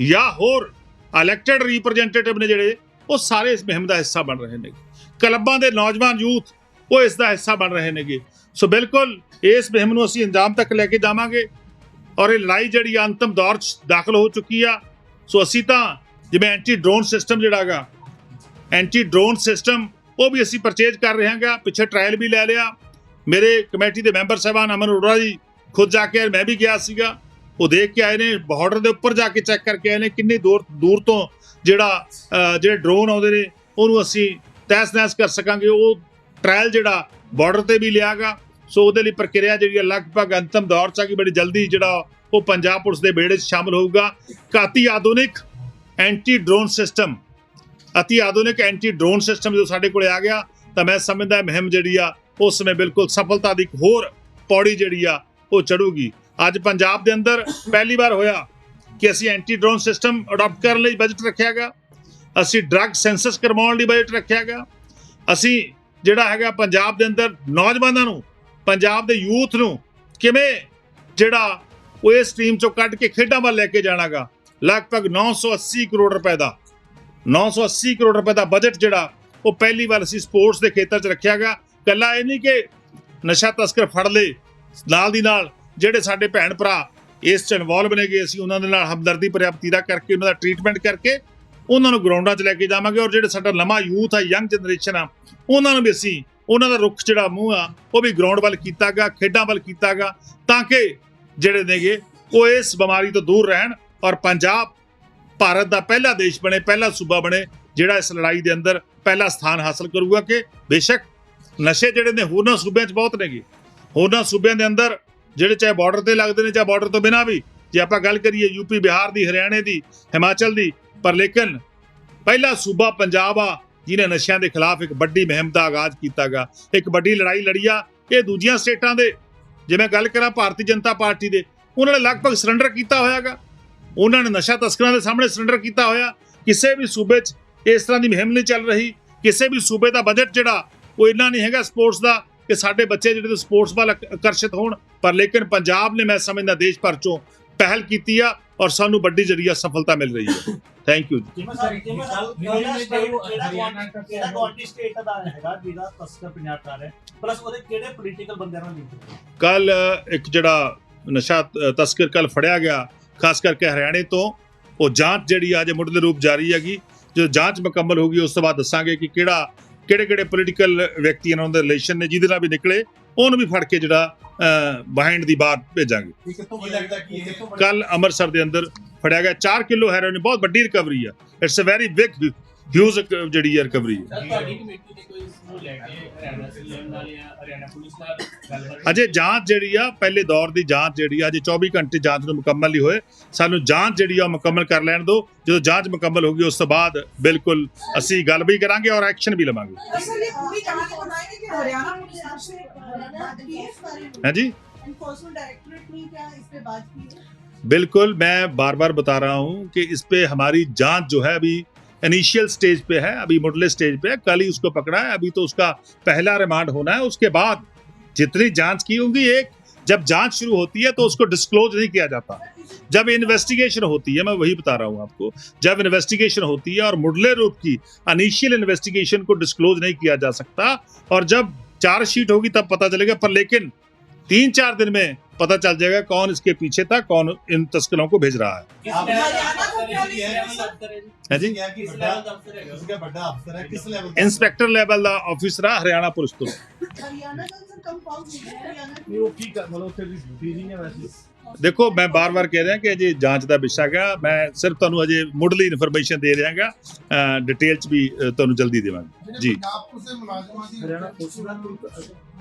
ਜਾਂ ਹੋਰ ਇਲੈਕਟਿਡ ਰਿਪਰੈਜ਼ੈਂਟੇਟਿਵ ਨੇ ਜਿਹੜੇ, ਉਹ ਸਾਰੇ ਇਸ ਮੁਹਿੰਮ ਦਾ ਹਿੱਸਾ ਬਣ ਰਹੇ ਨੇ ਕਲੱਬਾਂ ਦੇ ਨੌਜਵਾਨ ਯੂਥ, ਉਹ ਇਸ ਦਾ ਹਿੱਸਾ ਬਣ ਰਹੇ ਨੇਗੇ। ਸੋ ਬਿਲਕੁਲ ਇਸ ਮੁਹਿੰਮ ਨੂੰ ਅਸੀਂ ਅੰਜਾਮ ਤੱਕ ਲੈ ਕੇ ਜਾਵਾਂਗੇ। ਔਰ ਇਹ ਲੜਾਈ ਜਿਹੜੀ ਆ, ਅੰਤਮ ਦੌਰ 'ਚ ਦਾਖਲ ਹੋ ਚੁੱਕੀ ਆ। ਸੋ ਅਸੀਂ ਤਾਂ ਜਿਵੇਂ ਐਂਟੀ ਡਰੋਨ ਸਿਸਟਮ ਜਿਹੜਾਗਾ ਐਂਟੀ ਡਰੋਨ ਸਿਸਟਮ ਉਹ ਵੀ ਅਸੀਂ ਪਰਚੇਜ ਕਰ ਰਹੇ ਹਾਂਗਾ। ਪਿੱਛੇ ਟ੍ਰਾਇਲ ਵੀ ਲੈ ਲਿਆ। ਮੇਰੇ ਕਮੇਟੀ ਦੇ ਮੈਂਬਰ ਸਾਹਿਬਾਨ ਅਮਨ ਅਰੋੜਾ ਜੀ ਖੁਦ ਜਾ ਕੇ ਮੈਂ ਵੀ ਗਿਆ ਸੀਗਾ। ਉਹ ਦੇਖ ਕੇ ਆਏ ਨੇ ਬਾਰਡਰ ਦੇ ਉੱਪਰ ਜਾ ਕੇ ਚੈੱਕ ਕਰਕੇ ਆਏ ਨੇ, ਕਿੰਨੀ ਦੂਰ ਦੂਰ ਤੋਂ ਜਿਹੜਾ ਜਿਹੜੇ ਡਰੋਨ ਆਉਂਦੇ ਨੇ, ਉਹਨੂੰ ਅਸੀਂ ਤਹਿਸ ਨਹਿਸ ਕਰ ਸਕਾਂਗੇ। ਉਹ ਟ੍ਰਾਇਲ ਜਿਹੜਾ ਬਾਰਡਰ ਤੇ ਵੀ ਲਿਆਗਾ। ਸੋ ਉਹਦੇ ਲਈ ਪ੍ਰਕਿਰਿਆ ਜਿਹੜੀ ਹੈ ਲਗਭਗ ਅੰਤਮ ਦੌਰ ਚ ਆ ਕਿ ਬੜੀ ਜਲਦੀ ਜਿਹੜਾ ਉਹ ਪੰਜਾਬ ਪੁਲਿਸ ਦੇ ਬੇੜੇ 'ਚ ਸ਼ਾਮਲ ਹੋਊਗਾ। ਕਾਤੀ ਆਧੁਨਿਕ ਐਂਟੀ ਡਰੋਨ ਸਿਸਟਮ ਅਤੀ ਆਧੁਨਿਕ ਐਂਟੀ ਡਰੋਨ ਸਿਸਟਮ ਜੋ ਸਾਡੇ ਕੋਲੇ ਆ ਗਿਆ, ਤਾਂ ਮੈਂ ਸਮਝਦਾ ਇਹ ਮੁਹਿੰਮ ਜਿਹੜੀ ਆ, ਉਸ ਸਮੇਂ ਬਿਲਕੁਲ ਸਫਲਤਾ ਦੀ ਇੱਕ ਹੋਰ ਪੌੜੀ ਜਿਹੜੀ ਆ, ਉਹ ਚੜੂਗੀ। ਅੱਜ ਪੰਜਾਬ ਦੇ ਅੰਦਰ ਪਹਿਲੀ ਵਾਰ ਹੋਇਆ ਕਿ ਅਸੀਂ ਐਂਟੀ ਡਰੋਨ ਸਿਸਟਮ ਅਡਾਪਟ ਕਰਨ ਲਈ ਬਜਟ ਰੱਖਿਆ ਗਿਆ। ਅਸੀਂ ਡਰੱਗ ਸੈਂਸਸ ਕਰਵਾਉਣ ਲਈ ਬਜਟ ਰੱਖਿਆ ਗਿਆ। ਅਸੀਂ ਜਿਹੜਾ ਹੈਗਾ ਪੰਜਾਬ ਦੇ ਅੰਦਰ ਨੌਜਵਾਨਾਂ ਨੂੰ ਪੰਜਾਬ ਦੇ ਯੂਥ ਨੂੰ ਕਿਵੇਂ ਜਿਹੜਾ ਉਹ ਇਸ ਟੀਮ ਚੋਂ ਕੱਢ ਕੇ ਖੇਡਾਂ ਵੱਲ ਲੈ ਕੇ ਜਾਣਾਗਾ? ਲਗਭਗ 980 ਕਰੋੜ ਰੁਪਏ ਦਾ 980 ਕਰੋੜ ਰੁਪਏ ਦਾ ਬਜਟ ਜਿਹੜਾ ਉਹ ਪਹਿਲੀ ਵਾਰ ਅਸੀਂ ਸਪੋਰਟਸ ਦੇ ਖੇਤਰ 'ਚ ਰੱਖਿਆ ਗਿਆ ਕੱਲਾ ਇਹ ਨਹੀਂ ਕਿ ਨਸ਼ਾ ਤਸਕਰ ਫੜ ਲਏ ਨਾਲ ਦੀ ਨਾਲ ਜਿਹੜੇ ਸਾਡੇ ਭੈਣ ਭਰਾ ਇਸ ਚ ਇਨਵੋਲਵ ਨੇਗੇ, ਅਸੀਂ ਉਹਨਾਂ ਦੇ ਨਾਲ ਹਮਦਰਦੀ ਪ੍ਰਾਪਤੀਰਾ ਕਰਕੇ, ਉਹਨਾਂ ਦਾ ਟ੍ਰੀਟਮੈਂਟ ਕਰਕੇ ਉਹਨਾਂ ਨੂੰ ਗਰਾਊਂਡਾਂ 'ਚ ਲੈ ਕੇ ਜਾਵਾਂਗੇ। ਔਰ ਜਿਹੜੇ ਸਾਡਾ ਨਵਾਂ ਯੂਥ ਆ ਯੰਗ ਜਨਰੇਸ਼ਨ ਆ, ਉਹਨਾਂ ਨੂੰ ਵੀ ਅਸੀਂ ਉਹਨਾਂ ਦਾ ਰੁਖ ਜਿਹੜਾ ਮੂੰਹ ਆ, ਉਹ ਵੀ ਗਰਾਊਂਡ ਵੱਲ ਕੀਤਾ ਕੀਤਾਗਾ ਖੇਡਾਂ ਵੱਲ ਕੀਤਾ ਕੀਤਾਗਾ ਤਾਂ ਕਿ ਜਿਹੜੇ ਨੇਗੇ ਉਹ ਇਸ ਬਿਮਾਰੀ ਤੋਂ ਦੂਰ ਰਹਿਣ ਔਰ ਪੰਜਾਬ ਭਾਰਤ ਦਾ ਪਹਿਲਾ ਦੇਸ਼ ਬਣੇ, ਪਹਿਲਾ ਸੂਬਾ ਬਣੇ, ਜਿਹੜਾ ਇਸ ਲੜਾਈ ਦੇ ਅੰਦਰ ਪਹਿਲਾ ਸਥਾਨ ਹਾਸਲ ਕਰੂਗਾ ਕਿ ਬੇਸ਼ੱਕ ਨਸ਼ੇ ਜਿਹੜੇ ਨੇ ਹੋਰਨਾਂ ਸੂਬਿਆਂ 'ਚ ਬਹੁਤ ਨੇਗੇ। ਹੋਰਨਾਂ ਸੂਬਿਆਂ ਦੇ ਅੰਦਰ ਜਿਹੜੇ ਚਾਹੇ ਬਾਰਡਰ ਤੇ ਲੱਗਦੇ ਨੇ, ਚਾਹੇ ਬਾਰਡਰ ਤੋਂ ਬਿਨਾਂ ਵੀ, ਜੇ ਆਪਾਂ ਗੱਲ ਕਰੀਏ ਯੂਪੀ ਬਿਹਾਰ ਦੀ, ਹਰਿਆਣੇ ਦੀ, ਹਿਮਾਚਲ ਦੀ, ਪਰ ਲੇਕਿਨ ਪਹਿਲਾ ਸੂਬਾ ਪੰਜਾਬ ਆ ਜਿਹਨੇ ਨਸ਼ਿਆਂ ਦੇ ਖਿਲਾਫ ਇੱਕ ਵੱਡੀ ਮੁਹਿੰਮ ਦਾ ਆਗਾਜ਼ ਕੀਤਾਗਾ, ਇੱਕ ਵੱਡੀ ਲੜਾਈ ਲੜੀ ਆ, ਇਹ ਦੂਜੀਆਂ ਸਟੇਟਾਂ ਦੇ, ਜੇ ਮੈਂ ਗੱਲ ਕਰਾਂ ਭਾਰਤੀ ਜਨਤਾ ਪਾਰਟੀ ਦੇ, ਉਹਨਾਂ ਨੇ ਲਗਭਗ ਸਰੈਂਡਰ ਕੀਤਾ ਹੋਇਆਗਾ। ਉਹਨਾਂ ਨੇ ਨਸ਼ਾ ਤਸਕਰਾਂ ਦੇ ਸਾਹਮਣੇ ਸਰੈਂਡਰ ਕੀਤਾ ਹੋਇਆ। ਕਿਸੇ ਵੀ ਸੂਬੇ 'ਚ ਇਸ ਤਰ੍ਹਾਂ ਦੀ ਮੁਹਿੰਮ ਨਹੀਂ ਚੱਲ ਰਹੀ। ਕਿਸੇ ਵੀ ਸੂਬੇ ਦਾ ਬਜਟ ਜਿਹੜਾ, ਉਹ ਇੰਨਾ ਨਹੀਂ ਹੈਗਾ ਸਪੋਰਟਸ ਦਾ ਕਿ ਸਾਡੇ ਬੱਚੇ ਜਿਹੜੇ ਸਪੋਰਟਸ ਵੱਲ ਆਕਰਸ਼ਿਤ ਹੋਣ। ਪਰ ਲੇਕਿਨ ਪੰਜਾਬ ਨੇ, ਮੈਂ ਸਮਝਦਾ, ਦੇਸ਼ ਭਰ ਚੋਂ ਪਹਿਲ ਕੀਤੀ ਆ। ਔਰ ਸਾਨੂੰ ਵੱਡੀ ਜਰੀਆ ਸਫਲਤਾ ਮਿਲ ਰਹੀ ਹੈ। ਥੈਂਕ ਯੂ ਕੱਲ ਇੱਕ ਜਿਹੜਾ ਨਸ਼ਾ ਤਸਕਰ ਕੱਲ ਫੜਿਆ ਗਿਆ ਖਾਸ ਕਰਕੇ ਹਰਿਆਣੇ ਤੋਂ ਉਹ ਜਾਂਚ ਜਿਹੜੀ ਆ ਜੇ ਮੁੱਢਲੇ ਰੂਪ ਜਾਰੀ ਹੈਗੀ। ਜਦੋਂ ਜਾਂਚ ਮੁਕੰਮਲ ਹੋਗੀ ਉਸ ਤੋਂ ਬਾਅਦ ਦੱਸਾਂਗੇ ਕਿ ਕਿਹੜਾ ਕਿਹੜੇ ਕਿਹੜੇ ਪੋਲੀਟੀਕਲ ਵਿਅਕਤੀ ਇਹਨਾਂ ਦੇ ਰਿਲੇਸ਼ਨ ਨੇ ਜਿਹਦੇ ਨਾਲ ਵੀ ਨਿਕਲੇ। ਉਹਨੂੰ ਵੀ ਫੜ ਕੇ ਜਿਹੜਾ ਬਿਹਾਈਂਡ ਦੀ ਬਾਰ ਭੇਜਾਂਗੇ। ਕੱਲ ਅੰਮ੍ਰਿਤਸਰ ਦੇ ਅੰਦਰ ਫੜਿਆ ਗਿਆ। 4 ਕਿਲੋ ਹੈਰੋਇਨ ਬਹੁਤ ਵੱਡੀ ਰਿਕਵਰੀ ਆ। It's a very big huge ਜਿਹੜੀ ਆ ਰਿਕਵਰੀ ਹੈ ਸਰ ਤੁਹਾਡੀ ਕਮੇਟੀ ਨੇ ਕੋਈ ਇਸ ਨੂੰ ਲੈ ਕੇ ਹਰਿਆਣਾ ਸੀਐਮ ਨਾਲ ਜਾਂ ਹਰਿਆਣਾ ਪੁਲਿਸ ਨਾਲ ਗੱਲਬਾਤ ਅਜੇ ਜਾਂਚ ਜਿਹੜੀ ਆ ਪਹਿਲੇ ਦੌਰ ਦੀ ਜਾਂਚ ਜਿਹੜੀ ਆ ਅਜੇ 24 ਘੰਟੇ ਜਾਂਚ ਨੂੰ ਮੁਕੰਮਲ ਨਹੀਂ ਹੋਏ ਸਾਨੂੰ ਜਾਂਚ ਜਿਹੜੀ ਆ ਉਹ ਮੁਕੰਮਲ ਕਰ ਲੈਣ ਦਿਓ ਜਦੋਂ ਜਾਂਚ ਮੁਕੰਮਲ ਹੋਗੀ ਉਸ ਤੋਂ ਬਾਅਦ ਬਿਲਕੁਲ ਅਸੀਂ ਗੱਲ ਵੀ ਕਰਾਂਗੇ ਔਰ ਐਕਸ਼ਨ ਵੀ ਲਵਾਂਗੇ असल ये पूरी कहानी बताएंगे कि हरियाणा पुलिस से बात की है इस बारे में है जी एनफोर्समेंट डायरेक्टरेट ने क्या इस पे बात की है बिल्कुल मैं बार बार बता रहा हूं कि इस पे हमारी जांच जो है अभी इनिशियल स्टेज पे है, अभी मुडले स्टेज पे है। कल ही उसको पकड़ा है, अभी तो उसका पहला रिमांड होना है। उसके बाद जितनी जाँच की होगी, एक जब जाँच शुरू होती है तो उसको डिस्क्लोज नहीं किया जाता। जब इन्वेस्टिगेशन होती है, मैं वही बता रहा हूँ आपको, जब इन्वेस्टिगेशन होती है और मुडले रूप की अनिशियल इन्वेस्टिगेशन को डिस्क्लोज नहीं किया जा सकता और जब चार्जशीट होगी तब पता चलेगा, पर लेकिन तीन चार दिन में पता चल जाएगा कौन इसके पीछे था, कौन इन तस्करों को भेज रहा है। ਇੰਸਪੈਕਟਰ ਲੈਵਲ ਦਾ ਆਫੀਸਰ ਆ ਹਰਿਆਣਾ ਪੁਲਿਸ ਤੋਂ। ਹਰਿਆਣਾ ਦਾ ਦੇਖੋ ਮੈਂ ਬਾਰ-ਬਾਰ ਕਹਿ ਰਿਹਾ ਕਿ ਅਜੇ ਜਾਂਚ ਦਾ ਵਿਸ਼ਾ ਹੈ ਮੈਂ ਸਿਰਫ ਤੁਹਾਨੂੰ ਅਜੇ ਮੁੱਢਲੀ ਇਨਫੋਰਮੇਸ਼ਨ ਦੇ ਰਿਹਾਗਾ। ਡਿਟੇਲ ਚ ਵੀ ਤੁਹਾਨੂੰ ਜਲਦੀ ਦੇਵਾਂਗਾ। ਜੀ। ਪੰਜਾਬ ਪੁਲਿਸ ਦੇ ਮੁਲਾਜ਼ਮਾਂ ਦੀ ਹਰਿਆਣਾ ਪੁਲਿਸ ਦਾ ਕੋਈ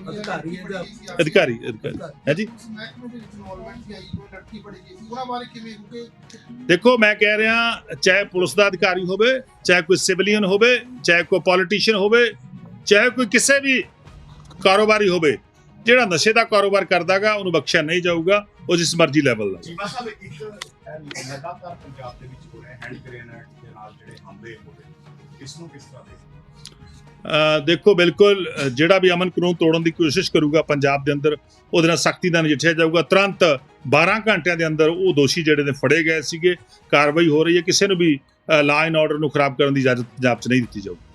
ਅਧਿਕਾਰੀ ਹੈ ਜਾਂ ਅਧਿਕਾਰੀ ਅਧਿਕਾਰੀ ਹੈ। ਜੀ? ਉਸ ਮਹਿਕਮੇ ਦੇ ਵਿੱਚ ਇਨਵੋਲਵਮੈਂਟ ਆਈ ਕੋਈ ਲੜਕੀ ਫੜੀ ਗਈ ਸੀ। ਉਹਨਾਂ ਬਾਰੇ ਕਿਵੇਂ ਕਿਉਂਕਿ ਦੇਖੋ ਮੈਂ ਕਹਿ ਰਿਹਾ ਚਾਹੇ ਪੁਲਿਸ ਦਾ ਅਧਿਕਾਰੀ ਹੋਵੇ ਚਾਹੇ ਕੋਈ ਸਿਵਲੀਅਨ ਹੋਵੇ ਚਾਹੇ ਕੋਈ ਪੋਲੀਟੀਸ਼ੀਅਨ ਹੋਵੇ ਚਾਹੇ ਕੋਈ ਕਿਸੇ ਵੀ ਕਾਰੋਬਾਰੀ ਹੋਵੇ ਜਿਹੜਾ ਨਸ਼ੇ ਦਾ ਕਾਰੋਬਾਰ ਕਰਦਾਗਾ ਉਹਨੂੰ ਬਖਸ਼ਿਆ ਨਹੀਂ ਜਾਊਗਾ ਉਹ ਜਿਸ ਮਰਜ਼ੀ ਲੈਵਲ ਦਾ। ਜੀਵਾ ਸਾਹਿਬ ਇੱਕ ਅਹ, ਲਗਾਤਾਰ ਪੰਜਾਬ ਦੇ ਵਿੱਚ ਹੋ ਰਿਹਾ ਹੈਂਡ ਗ੍ਰੇਨੇਡ ਦੇ ਨਾਲ ਜਿਹੜੇ ਹਮਲੇ ਹੋ ਰਹੇ ਇਸ ਨੂੰ ਕਿਸ ਤਰ੍ਹਾਂ ਦੇਖਦੇ ਦੇਖੋ, ਬਿਲਕੁਲ ਜਿਹੜਾ ਵੀ ਅਮਨ ਕਾਨੂੰਨ ਤੋੜਨ ਦੀ ਕੋਸ਼ਿਸ਼ ਕਰੂਗਾ ਪੰਜਾਬ ਦੇ ਅੰਦਰ, ਉਹਦੇ ਨਾਲ ਸਖਤੀ ਨਾਲ ਨਜਿੱਠਿਆ ਜਾਊਗਾ। ਤੁਰੰਤ 12 ਘੰਟਿਆਂ ਦੇ ਅੰਦਰ ਉਹ ਦੋਸ਼ੀ ਜਿਹੜੇ ਨੇ ਫੜੇ ਗਏ ਸੀਗੇ। ਕਾਰਵਾਈ ਹੋ ਰਹੀ ਹੈ। ਕਿਸੇ ਨੂੰ ਵੀ ਲਾ ਐਂਡ ਆਰਡਰ ਨੂੰ ਖਰਾਬ ਕਰਨ ਦੀ ਇਜਾਜ਼ਤ ਪੰਜਾਬ 'ਚ ਨਹੀਂ ਦਿੱਤੀ ਜਾਊਗੀ।